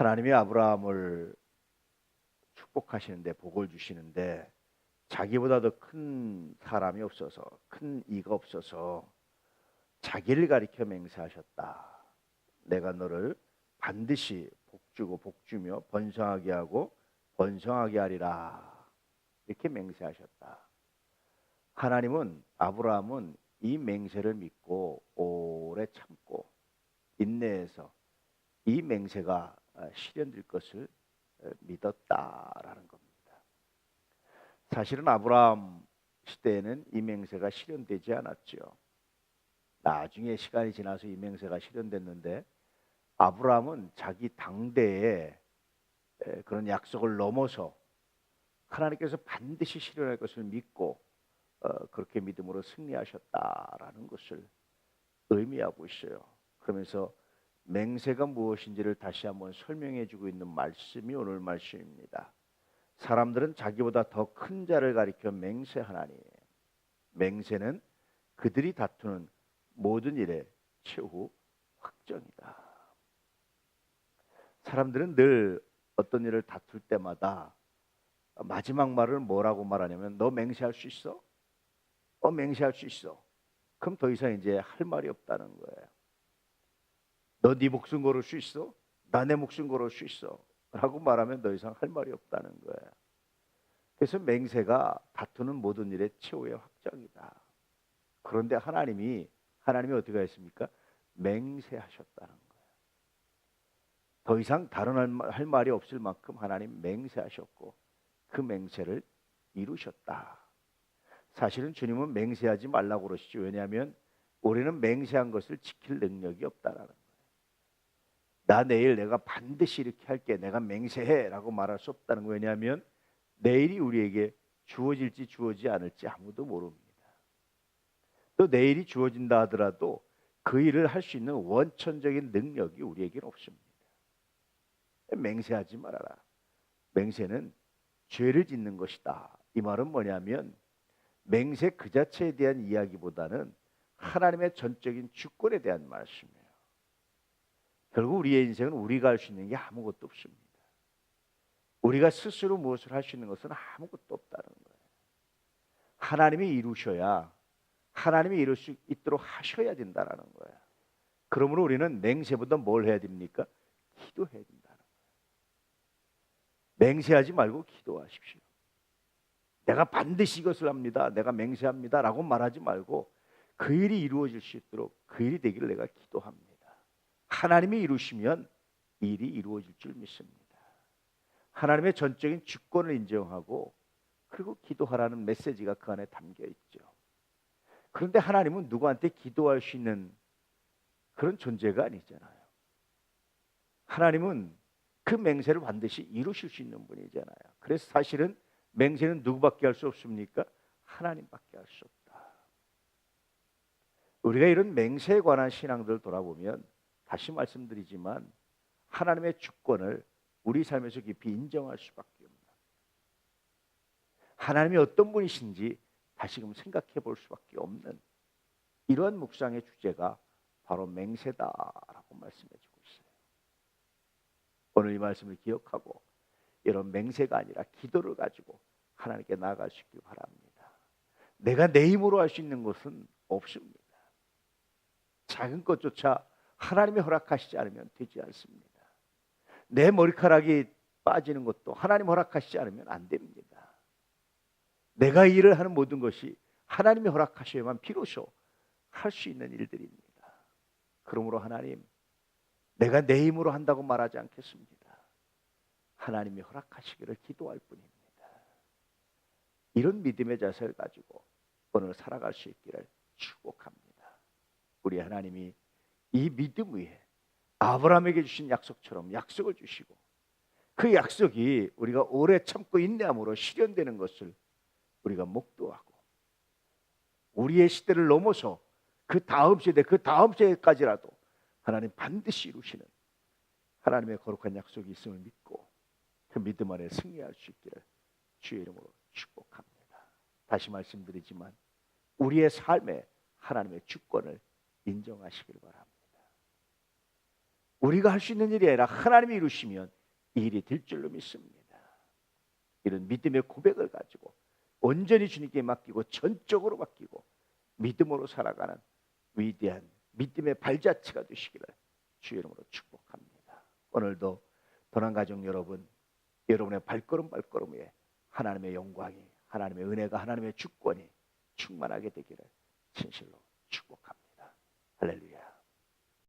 하나님이 아브라함을 축복하시는데 복을 주시는데 자기보다 더큰 사람이 없어서 큰 이가 없어서 자기를 가리켜 맹세하셨다. 내가 너를 반드시 복주고 복주며 번성하게 하고 번성하게 하리라. 이렇게 맹세하셨다. 하나님은 아브라함은 이 맹세를 믿고 오래 참고 인내해서 이 맹세가 실현될 것을 믿었다라는 겁니다. 사실은 아브라함 시대에는 이 맹세가 실현되지 않았죠. 나중에 시간이 지나서 이 맹세가 실현됐는데 아브라함은 자기 당대에 그런 약속을 넘어서 하나님께서 반드시 실현할 것을 믿고 어, 그렇게 믿음으로 승리하셨다라는 것을 의미하고 있어요. 그러면서 맹세가 무엇인지를 다시 한번 설명해 주고 있는 말씀이 오늘 말씀입니다. 사람들은 자기보다 더 큰 자를 가리켜 맹세하나니 맹세는 그들이 다투는 모든 일의 최후 확정이다. 사람들은 늘 어떤 일을 다툴 때마다 마지막 말을 뭐라고 말하냐면 너 맹세할 수 있어? 어 맹세할 수 있어. 그럼 더 이상 이제 할 말이 없다는 거예요. 너 네 목숨 걸을 수 있어? 나 내 목숨 걸을 수 있어. 라고 말하면 더 이상 할 말이 없다는 거예요. 그래서 맹세가 다투는 모든 일의 최후의 확정이다. 그런데 하나님이 하나님이 어떻게 했습니까? 맹세하셨다는 거예요. 더 이상 다른 할 말이 없을 만큼 하나님 맹세하셨고 그 맹세를 이루셨다. 사실은 주님은 맹세하지 말라고 그러시죠. 왜냐하면 우리는 맹세한 것을 지킬 능력이 없다라는 거예요. 나 내일 내가 반드시 이렇게 할게. 내가 맹세해라고 말할 수 없다는 거예요. 왜냐하면 내일이 우리에게 주어질지 주어지지 않을지 아무도 모릅니다. 또 내일이 주어진다 하더라도 그 일을 할 수 있는 원천적인 능력이 우리에게는 없습니다. 맹세하지 말아라. 맹세는 죄를 짓는 것이다. 이 말은 뭐냐면 맹세 그 자체에 대한 이야기보다는 하나님의 전적인 주권에 대한 말씀이에요. 결국 우리의 인생은 우리가 할 수 있는 게 아무것도 없습니다. 우리가 스스로 무엇을 할 수 있는 것은 아무것도 없다는 거예요. 하나님이 이루셔야 하나님이 이룰 수 있도록 하셔야 된다는 거예요. 그러므로 우리는 맹세보다 뭘 해야 됩니까? 기도해야 된다는 거예요. 맹세하지 말고 기도하십시오. 내가 반드시 이것을 합니다. 내가 맹세합니다라고 말하지 말고 그 일이 이루어질 수 있도록 그 일이 되기를 내가 기도합니다. 하나님이 이루시면 일이 이루어질 줄 믿습니다. 하나님의 전적인 주권을 인정하고 그리고 기도하라는 메시지가 그 안에 담겨 있죠. 그런데 하나님은 누구한테 기도할 수 있는 그런 존재가 아니잖아요. 하나님은 그 맹세를 반드시 이루실 수 있는 분이잖아요. 그래서 사실은 맹세는 누구밖에 할 수 없습니까? 하나님밖에 할 수 없다. 우리가 이런 맹세에 관한 신앙들을 돌아보면 다시 말씀드리지만 하나님의 주권을 우리 삶에서 깊이 인정할 수밖에 없는 하나님이 어떤 분이신지 다시금 생각해 볼 수밖에 없는 이러한 묵상의 주제가 바로 맹세다라고 말씀해 주고 있어요. 오늘 이 말씀을 기억하고 이런 맹세가 아니라 기도를 가지고 하나님께 나아갈 수 있길 바랍니다. 내가 내 힘으로 할 수 있는 것은 없습니다. 작은 것조차 하나님이 허락하시지 않으면 되지 않습니다. 내 머리카락이 빠지는 것도 하나님 허락하시지 않으면 안 됩니다. 내가 일을 하는 모든 것이 하나님이 허락하셔야만 비로소 할 수 있는 일들입니다. 그러므로 하나님, 내가 내 힘으로 한다고 말하지 않겠습니다. 하나님이 허락하시기를 기도할 뿐입니다. 이런 믿음의 자세를 가지고 오늘 살아갈 수 있기를 축복합니다. 우리 하나님이 이 믿음 위에 아브라함에게 주신 약속처럼 약속을 주시고 그 약속이 우리가 오래 참고 인내함으로 실현되는 것을 우리가 목도하고 우리의 시대를 넘어서 그 다음 세대 그 다음 세대까지라도 하나님 반드시 이루시는 하나님의 거룩한 약속이 있음을 믿고 그 믿음 안에 승리할 수 있기를 주의 이름으로 축복합니다. 다시 말씀드리지만 우리의 삶에 하나님의 주권을 인정하시길 바랍니다. 우리가 할 수 있는 일이 아니라 하나님이 이루시면 이 일이 될 줄로 믿습니다. 이런 믿음의 고백을 가지고 온전히 주님께 맡기고 전적으로 맡기고 믿음으로 살아가는 위대한 믿음의 발자취가 되시기를 주 이름으로 축복합니다. 오늘도 도난 가족 여러분, 여러분의 발걸음 발걸음에 하나님의 영광이, 하나님의 은혜가, 하나님의 주권이 충만하게 되기를 진실로 축복합니다. 할렐루야.